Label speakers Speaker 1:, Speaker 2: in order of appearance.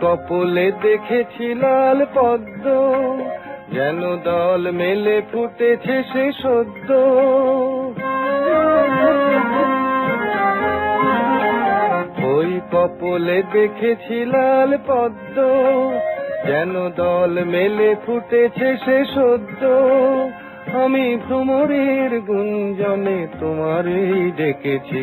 Speaker 1: কপলে দেখেছি লাল পদ্ম, যেন দল মেলে ফুটেছে সে সদ্য। ওই কপলে দেখেছি লাল পদ্ম, যেন দল মেলে ফুটেছে সে সদ্য। আমি ভ্রমরের গুঞ্জনে তোমারই ডেকেছি